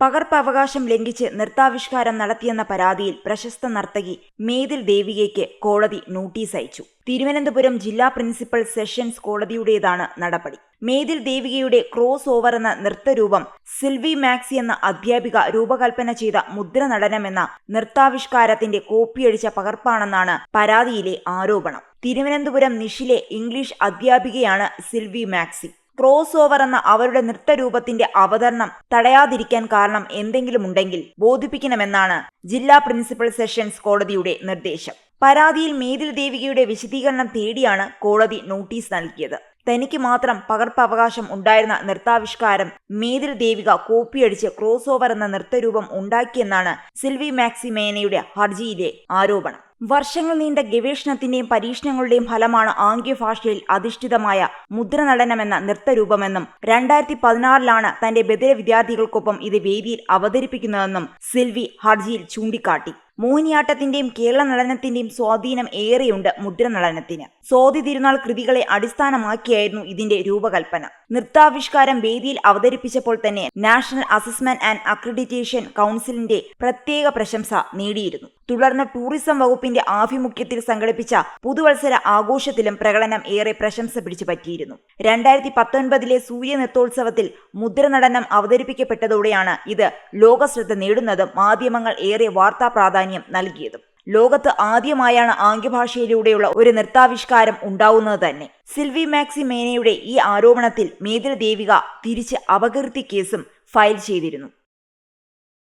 പകർപ്പവകാശം ലംഘിച്ച് നൃത്താവിഷ്കാരം നടത്തിയെന്ന പരാതിയിൽ പ്രശസ്ത നർത്തകി മേതിൽ ദേവികയ്ക്ക് കോടതി നോട്ടീസ് അയച്ചു. തിരുവനന്തപുരം ജില്ലാ പ്രിൻസിപ്പൽ സെഷൻസ് കോടതിയുടേതാണ് നടപടി. മേതിൽ ദേവികയുടെ ക്രോസ് ഓവർ എന്ന നൃത്തരൂപം സിൽവി മാക്സി എന്ന അധ്യാപിക രൂപകൽപ്പന ചെയ്ത മുദ്ര നടനമെന്ന നൃത്താവിഷ്കാരത്തിന്റെ കോപ്പിയടിച്ച പകർപ്പാണെന്നാണ് പരാതിയിലെ ആരോപണം. തിരുവനന്തപുരം നിഷിലെ ഇംഗ്ലീഷ് അധ്യാപികയാണ് സിൽവി മാക്സി. ക്രോസ് ഓവർ എന്ന അവരുടെ നൃത്തരൂപത്തിന്റെ അവതരണം തടയാതിരിക്കാൻ കാരണം എന്തെങ്കിലും ഉണ്ടെങ്കിൽ ബോധിപ്പിക്കണമെന്നാണ് ജില്ലാ പ്രിൻസിപ്പൽ സെഷൻസ് കോടതിയുടെ നിർദ്ദേശം. പരാതിയിൽ മേതിൽ ദേവികയുടെ വിശദീകരണം തേടിയാണ് കോടതി നോട്ടീസ് നൽകിയത്. തനിക്ക് മാത്രം പകർപ്പവകാശം ഉണ്ടായിരുന്ന നൃത്താവിഷ്കാരം മേതിൽ ദേവിക കോപ്പിയടിച്ച് ക്രോസ് ഓവർ എന്ന നൃത്തരൂപം ഉണ്ടാക്കിയെന്നാണ് സിൽവി മാക്സിമേനയുടെ ഹർജിയിലെ ആരോപണം. വർഷങ്ങൾ നീണ്ട ഗവേഷണത്തിന്റെയും പരീക്ഷണങ്ങളുടെയും ഫലമാണ് ആംഗ്യഭാഷയിൽ അധിഷ്ഠിതമായ മുദ്രനടനമെന്ന നൃത്തരൂപമെന്നും രണ്ടായിരത്തി പതിനാറിലാണ് തന്റെ ബദിര വിദ്യാർത്ഥികൾക്കൊപ്പം ഇത് വേദിയിൽ അവതരിപ്പിക്കുന്നതെന്നും സിൽവി ഹർജിയിൽ ചൂണ്ടിക്കാട്ടി. മോഹിനിയാട്ടത്തിന്റെയും കേരള നടനത്തിന്റെയും സ്വാധീനം ഏറെയുണ്ട് മുദ്രനടനത്തിന്. സ്വാതി തിരുനാൾ കൃതികളെ അടിസ്ഥാനമാക്കിയായിരുന്നു ഇതിന്റെ രൂപകൽപ്പന. നൃത്താവിഷ്കാരം വേദിയിൽ അവതരിപ്പിച്ചപ്പോൾ തന്നെ നാഷണൽ അസസ്മെന്റ് ആൻഡ് അക്രഡിറ്റേഷൻ കൗൺസിലിന്റെ പ്രത്യേക പ്രശംസ നേടിയിരുന്നു. തുടർന്ന് ടൂറിസം വകുപ്പിന്റെ ആഭിമുഖ്യത്തിൽ സംഘടിപ്പിച്ച പുതുവത്സര ആഘോഷത്തിലും പ്രകടനം ഏറെ പ്രശംസ പിടിച്ചു പറ്റിയിരുന്നു. രണ്ടായിരത്തി പത്തൊൻപതിലെ സൂര്യ നൃത്തോത്സവത്തിൽ മുദ്രനടനം അവതരിപ്പിക്കപ്പെട്ടതോടെയാണ് ഇത് ലോകശ്രദ്ധ നേടുന്നതും മാധ്യമങ്ങൾ ഏറെ വാർത്താ പ്രാധാന്യം നൽകിയതും. ലോകത്ത് ആദ്യമായാണ് ആംഗ്യഭാഷയിലൂടെയുള്ള ഒരു നൃത്താവിഷ്കാരം ഉണ്ടാവുന്നത് തന്നെ. സിൽവി മാക്സി മേനയുടെ ഈ ആരോപണത്തിൽ മേതിൽ ദേവിക തിരിച്ച് അപകീർത്തി കേസും ഫയൽ ചെയ്തിരുന്നു.